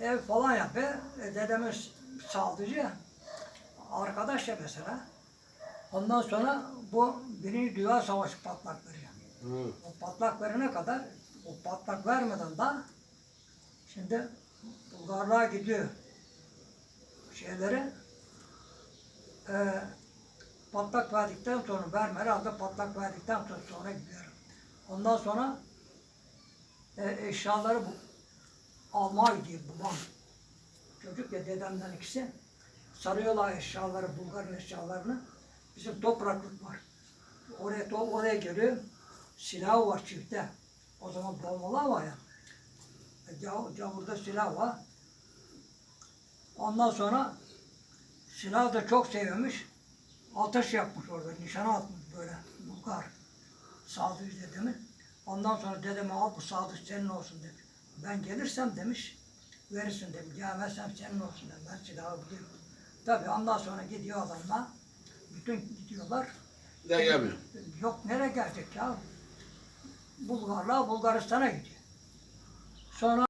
Ev falan yapıyor. E, dedemiz sağlıcı. Arkadaş ya mesela. Ondan sonra bu Birinci Dünya Savaşı patlak veriyor. Hı. O patlak verene kadar, o patlak vermeden de şimdi Bulgarlığa gidiyor şeyleri. E, patlak verdikten sonra, ben herhalde patlak verdikten sonra, sonra gidiyorum. Ondan sonra e, eşyaları bu, almaya gidiyor babam. Çocuk ya dedemden ikisi. Sarıyorlar eşyaları, Bulgar'ın eşyalarını. Bizim topraklık var. Oraya, to- oraya geliyor. Silahı var çifte. O zaman bombalar var ya. Cav, Cavurda silah var. Ondan sonra silahı da çok seviyormuş. Ateş yapmış orada, nişana atmış böyle Bulgar. Sadık dedemi. Ondan sonra dedeme al bu Sadık senin olsun dedi. Ben gelirsem demiş, verirsin demiş. Gelmezsem senin olsun dedim. Ben silahı biliyorum. Tabii ondan sonra gidiyor adamlar. Bütün gidiyorlar. Daha gelmiyor. Yok nereye gelecek ya? Bulgarlar Bulgaristan'a gidiyor. Sonra